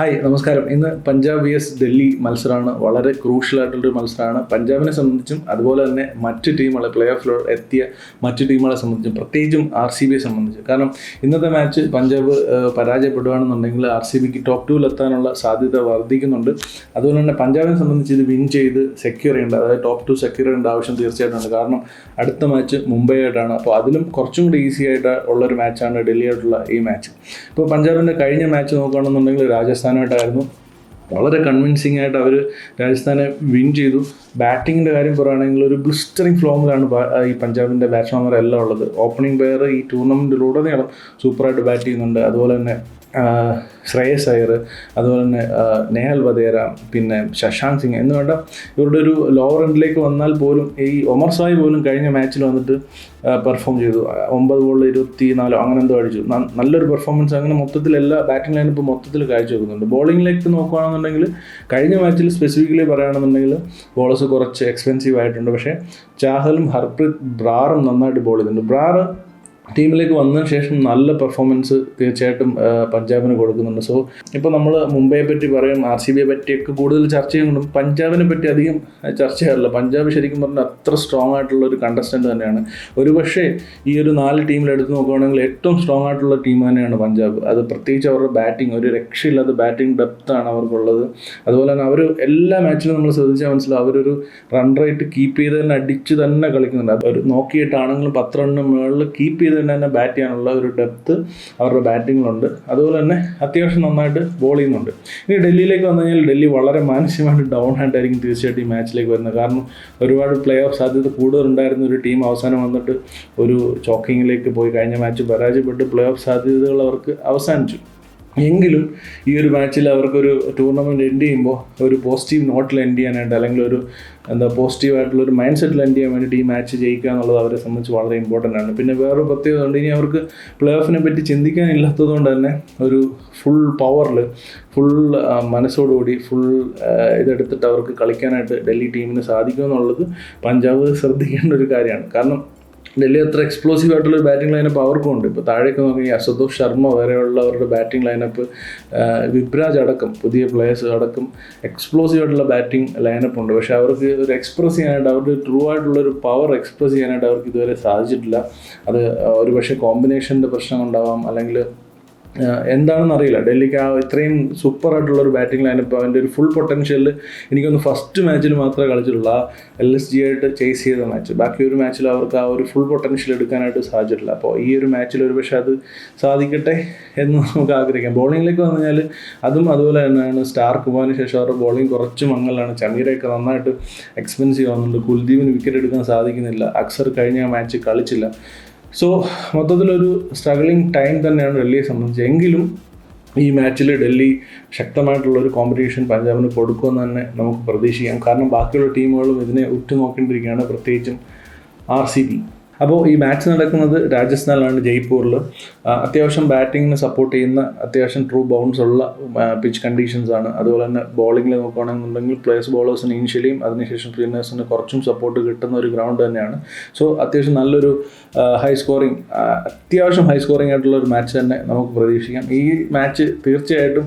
Hi നമസ്കാരം. ഇന്ന് Punjab V S Delhi മത്സരമാണ്. വളരെ ക്രൂഷ്യൽ ആയിട്ടുള്ളൊരു മത്സരമാണ്. പഞ്ചാബിനെ സംബന്ധിച്ചും അതുപോലെ തന്നെ മറ്റ് ടീമുകളെ പ്ലേ ഓഫിൽ എത്തിയ മറ്റ് ടീമുകളെ സംബന്ധിച്ചും പ്രത്യേകിച്ചും ആർ സി ബിയെ സംബന്ധിച്ച്. കാരണം ഇന്നത്തെ മാച്ച് പഞ്ചാബ് പരാജയപ്പെടുകയാണെന്നുണ്ടെങ്കിൽ ആർ സി ബിക്ക് ടോപ്പ് ടൂവിൽ എത്താനുള്ള സാധ്യത വർദ്ധിക്കുന്നുണ്ട്. അതുപോലെ തന്നെ പഞ്ചാബിനെ സംബന്ധിച്ച് ഇത് വിൻ ചെയ്ത് സെക്യൂർ ചെയ്യേണ്ട അതായത് ടോപ്പ് ടു സെക്യൂർ ചെയ്യേണ്ട ആവശ്യം തീർച്ചയായിട്ടും ഉണ്ട്. കാരണം അടുത്ത മാച്ച് മുംബൈ ആയിട്ടാണ്. അപ്പോൾ അതിലും കുറച്ചും കൂടി ഈസി ആയിട്ട് ഉള്ളൊരു മാച്ചാണ് ഡൽഹി ആയിട്ടുള്ള ഈ മാച്ച് ഇപ്പോൾ പഞ്ചാബിന്റെ കഴിഞ്ഞ മാച്ച് നോക്കുകയാണെന്നുണ്ടെങ്കിൽ രാജസ്ഥാനായിട്ടായിരുന്നു വളരെ കൺവിൻസിങ് ആയിട്ട് അവർ രാജസ്ഥാനെ വിൻ ചെയ്തു. ബാറ്റിങ്ങിന്റെ കാര്യം പറയുകയാണെങ്കിൽ ഒരു ബ്ലിസ്റ്ററിങ് ഫോമിലാണ് ഈ പഞ്ചാബിന്റെ ബാറ്റ്സ്മാൻമാരെല്ലാം ഉള്ളത്. ഓപ്പണിംഗ് പ്ലെയർ ഈ ടൂർണമെന്റിലുടനീളം സൂപ്പറായിട്ട് ബാറ്റ് ചെയ്യുന്നുണ്ട്. അതുപോലെ തന്നെ ശ്രേയസ് അയ്യർ അതുപോലെ തന്നെ നേഹൽ വധേര പിന്നെ ശശാന്ത് സിംഗ് എന്ന് വേണ്ട ഇവരുടെ ഒരു ലോവർ എൻഡിലേക്ക് വന്നാൽ പോലും ഈ ഒമർ സായി പോലും കഴിഞ്ഞ മാച്ചിൽ വന്നിട്ട് പെർഫോം ചെയ്തു. ഒമ്പത് ബോളിൽ ഇരുപത്തി നാലോ അങ്ങനെ എന്തോ അടിച്ചു. നല്ലൊരു പെർഫോമൻസ് അങ്ങനെ മൊത്തത്തിൽ എല്ലാ ബാറ്റിംഗ് ലൈനപ്പ് മൊത്തത്തിൽ കാഴ്ച വെക്കുന്നുണ്ട് ബോളിംഗിലേക്ക് നോക്കുകയാണെന്നുണ്ടെങ്കിൽ കഴിഞ്ഞ മാച്ചിൽ സ്പെസിഫിക്കലി പറയുകയാണെന്നുണ്ടെങ്കിൽ ബോളേഴ്സ് കുറച്ച് എക്സ്പെൻസീവ് ആയിട്ടുണ്ട്. പക്ഷേ ചാഹലും ഹർപ്രീത് ബ്രാറും നന്നായിട്ട് ബോൾ ചെയ്തിട്ടുണ്ട്. ബ്രാർ ടീമിലേക്ക് വന്നതിന് ശേഷം നല്ല പെർഫോമൻസ് തീർച്ചയായിട്ടും പഞ്ചാബിന് കൊടുക്കുന്നുണ്ട്. സോ ഇപ്പോൾ നമ്മൾ മുംബൈയെ പറ്റി പറയും ആർ സി ബിയെ പറ്റിയൊക്കെ കൂടുതൽ ചർച്ച ചെയ്യുന്നുണ്ട്. പഞ്ചാബിനെ പറ്റി അധികം ചർച്ച ചെയ്യാറില്ല. പഞ്ചാബ് ശരിക്കും പറഞ്ഞാൽ അത്ര സ്ട്രോങ് ആയിട്ടുള്ള ഒരു കണ്ടസ്റ്റന്റ് തന്നെയാണ്. ഒരുപക്ഷെ ഈ ഒരു നാല് ടീമിൽ എടുത്ത് നോക്കുകയാണെങ്കിൽ ഏറ്റവും സ്ട്രോങ് ആയിട്ടുള്ള ടീം തന്നെയാണ് പഞ്ചാബ്. അത് പ്രത്യേകിച്ച് അവരുടെ ബാറ്റിംഗ് ഒരു രക്ഷയില്ലാത്ത ബാറ്റിംഗ് ഡെപ്താണ് അവർക്കുള്ളത്. അതുപോലെ തന്നെ അവർ എല്ലാ മാച്ചിലും നമ്മൾ ശ്രദ്ധിച്ചാൽ മനസ്സിലാവും. അവരൊരു റൺ റേറ്റ് കീപ്പ് ചെയ്ത് തന്നെ അടിച്ച് തന്നെ കളിക്കുന്നുണ്ട്. അവർ നോക്കിയിട്ടാണെങ്കിലും പത്ത് റണ്ണിന് മുകളിൽ കീപ്പ് ചെയ്ത് തന്നെ തന്നെ ബാറ്റ് ചെയ്യാനുള്ള ഒരു ഡെപ്ത് അവരുടെ ബാറ്റിങ്ങിലുണ്ട് അതുപോലെ തന്നെ അത്യാവശ്യം നന്നായിട്ട് ബോൾ ചെയ്യുന്നുണ്ട് ഇനി ഡൽഹിയിലേക്ക് വന്നു കഴിഞ്ഞാൽ ഡൽഹി വളരെ മാനസികമായിട്ട് ഡൗൺ ആയിട്ടായിരിക്കും തീർച്ചയായിട്ടും ഈ മാച്ചിലേക്ക് വരുന്നത്. കാരണം ഒരുപാട് പ്ലേ ഓഫ് സാധ്യത കൂടുതലുണ്ടായിരുന്ന ഒരു ടീം അവസാനം വന്നിട്ട് ഒരു ചോക്കിങ്ങിലേക്ക് പോയി കഴിഞ്ഞ മാച്ച് പരാജയപ്പെട്ട് പ്ലേ ഓഫ് സാധ്യതകൾ അവർക്ക് അവസാനിച്ചു. എങ്കിലും ഈ ഒരു മാച്ചിൽ അവർക്കൊരു ടൂർണമെന്റ് എൻഡ് ചെയ്യുമ്പോൾ ഒരു പോസിറ്റീവ് നോട്ടിൽ എൻഡ് ചെയ്യാനായിട്ട് അല്ലെങ്കിൽ ഒരു എന്താ പോസിറ്റീവ് ആയിട്ടുള്ള ഒരു മൈൻഡ് സെറ്റിൽ എൻഡ് ചെയ്യാൻ വേണ്ടിയിട്ട് ഈ മാച്ച് ജയിക്കുക എന്നുള്ളത് അവരെ സംബന്ധിച്ച് വളരെ ഇമ്പോർട്ടന്റ് ആണ്. പിന്നെ വേറൊരു പ്രത്യേകത ഉണ്ട്. ഇനി അവർക്ക് പ്ലേ ഓഫിനെ പറ്റി ചിന്തിക്കാനില്ലാത്തത് കൊണ്ട് തന്നെ ഒരു ഫുൾ പവറിൽ ഫുൾ മനസ്സോടുകൂടി ഫുൾ ഇതെടുത്തിട്ട് അവർക്ക് കളിക്കാനായിട്ട് ഡൽഹി ടീമിന് സാധിക്കുമെന്നുള്ളത് പഞ്ചാബ് ശ്രദ്ധിക്കേണ്ട ഒരു കാര്യമാണ്. കാരണം ഡൽഹി അത്ര എക്സ്പ്ലോസീവ് ആയിട്ടുള്ള ബാറ്റിംഗ് ലൈനപ്പ് അവർക്കും ഉണ്ട്. ഇപ്പോൾ താഴേക്ക് നോക്കി അസതോഷ് ശർമ്മ വരെയുള്ളവരുടെ ബാറ്റിംഗ് ലൈനപ്പ് വിബ്രാജ് അടക്കം പുതിയ പ്ലേയേഴ്സ് അടക്കം എക്സ്പ്ലോസീവ് ആയിട്ടുള്ള ബാറ്റിംഗ് ലൈനപ്പ് ഉണ്ട്. പക്ഷേ അവർക്ക് ഒരു എക്സ്പ്രസ് ചെയ്യാനായിട്ട് അവരുടെ ട്രൂ ആയിട്ടുള്ള ഒരു പവർ എക്സ്പ്രസ് ചെയ്യാനായിട്ട് അവർക്ക് ഇതുവരെ സാധിച്ചിട്ടില്ല. അത് ഒരു പക്ഷേ കോമ്പിനേഷന്റെ പ്രശ്നം ഉണ്ടാവാം അല്ലെങ്കിൽ എന്താണെന്ന് അറിയില്ല. ഡൽഹിക്ക് ആ ഇത്രയും സൂപ്പർ ആയിട്ടുള്ള ഒരു ബാറ്റിംഗ് ലൈനപ്പ് അവന്റെ ഒരു ഫുൾ പൊട്ടൻഷ്യലിൽ എനിക്കൊന്ന് ഫസ്റ്റ് മാച്ചിൽ മാത്രമേ കളിച്ചിട്ടുള്ളൂ. ആ എൽ എസ് ജി ആയിട്ട് ചേസ് ചെയ്ത മാച്ച് ബാക്കി ഒരു മാച്ചിൽ അവർക്ക് ആ ഒരു ഫുൾ പൊട്ടൻഷ്യൽ എടുക്കാനായിട്ട് സാധിച്ചിട്ടില്ല. അപ്പോൾ ഈ ഒരു മാച്ചിൽ ഒരു പക്ഷേ അത് സാധിക്കട്ടെ എന്ന് നമുക്ക് ആഗ്രഹിക്കാം. ബോളിങ്ങിലേക്ക് വന്നു കഴിഞ്ഞാൽ അതും അതുപോലെ തന്നെയാണ്. സ്റ്റാർക്ക് പോകാൻ ശേഷം അവരുടെ ബോളിംഗ് കുറച്ച് മങ്ങലാണ്. ചമീരയൊക്കെ നന്നായിട്ട് എക്സ്പെൻസീവ് ആവുന്നുണ്ട്. കുൽദീപിന് വിക്കറ്റ് എടുക്കാൻ സാധിക്കുന്നില്ല. അക്സർ കഴിഞ്ഞ മാച്ച് കളിച്ചില്ല. സോ മൊത്തത്തിലൊരു സ്ട്രഗ്ലിംഗ് ടൈം തന്നെയാണ് ഡൽഹിയെ സംബന്ധിച്ച്. എങ്കിലും ഈ മാച്ചിൽ ഡൽഹി ശക്തമായിട്ടുള്ള ഒരു കോമ്പറ്റീഷൻ പഞ്ചാബിന് കൊടുക്കുമെന്ന് തന്നെ നമുക്ക് പ്രതീക്ഷിക്കാം. കാരണം ബാക്കിയുള്ള ടീമുകളും ഇതിനെ ഉറ്റുനോക്കേണ്ടിരിക്കുകയാണ് പ്രത്യേകിച്ചും ആർ സി ബി അപ്പോൾ ഈ മാച്ച് നടക്കുന്നത് രാജസ്ഥാനിലാണ് ജയ്പൂരിൽ. അത്യാവശ്യം ബാറ്റിങ്ങിന് സപ്പോർട്ട് ചെയ്യുന്ന അത്യാവശ്യം ട്രൂ ബൗൺസ് ഉള്ള പിച്ച് കണ്ടീഷൻസ് ആണ്. അതുപോലെ തന്നെ ബോളിങ്ങിൽ നോക്കുകയാണെന്നുണ്ടെങ്കിൽ പ്ലേയേഴ്സ് ബോളേഴ്സിന് ഇനിഷ്യലിയും അതിനുശേഷം സ്പിന്നേഴ്സിന് കുറച്ചും സപ്പോർട്ട് കിട്ടുന്ന ഒരു ഗ്രൗണ്ട് തന്നെയാണ്. സോ അത്യാവശ്യം നല്ലൊരു ഹൈ സ്കോറിങ് അത്യാവശ്യം ഹൈ സ്കോറിംഗ് ആയിട്ടുള്ള ഒരു മാച്ച് തന്നെ നമുക്ക് പ്രതീക്ഷിക്കാം. ഈ മാച്ച് തീർച്ചയായിട്ടും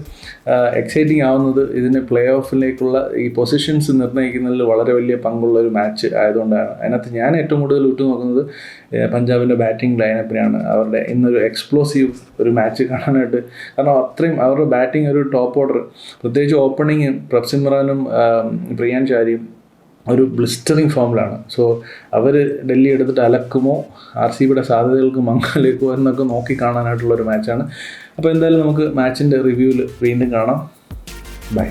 എക്സൈറ്റിംഗ് ആവുന്നത് ഇതിന് പ്ലേ ഓഫിലേക്കുള്ള ഈ പൊസിഷൻസ് നിർണയിക്കുന്നതിൽ വളരെ വലിയ പങ്കുള്ള ഒരു മാച്ച് ആയതുകൊണ്ടാണ്. അതിനകത്ത് ഞാൻ ഏറ്റവും കൂടുതൽ ഉറ്റുനോക്കുന്നത് പഞ്ചാബിന്റെ ബാറ്റിംഗ് ലൈനപ്പിനെയാണ് അവരുടെ ഇന്നൊരു എക്സ്പ്ലോസീവ് ഒരു മാച്ച് കാണാനായിട്ട്. കാരണം അത്രയും അവരുടെ ബാറ്റിംഗ് ഒരു ടോപ്പ് ഓർഡർ പ്രത്യേകിച്ച് ഓപ്പണിങ് പ്രപ്സിമ്രാനും പ്രിയാൻ ചാരിയും ഒരു ബ്ലിസ്റ്ററിങ് ഫോമിലാണ് സോ അവർ ഡൽഹി എടുത്തിട്ട് അലക്കുമോ ആർ സി ബിയുടെ സാധ്യതകൾക്ക് മങ്ങലേക്കോ എന്നൊക്കെ നോക്കി കാണാനായിട്ടുള്ള ഒരു മാച്ചാണ് അപ്പോൾ എന്തായാലും നമുക്ക് മാച്ചിന്റെ റിവ്യൂവിൽ വീണ്ടും കാണാം. ബൈ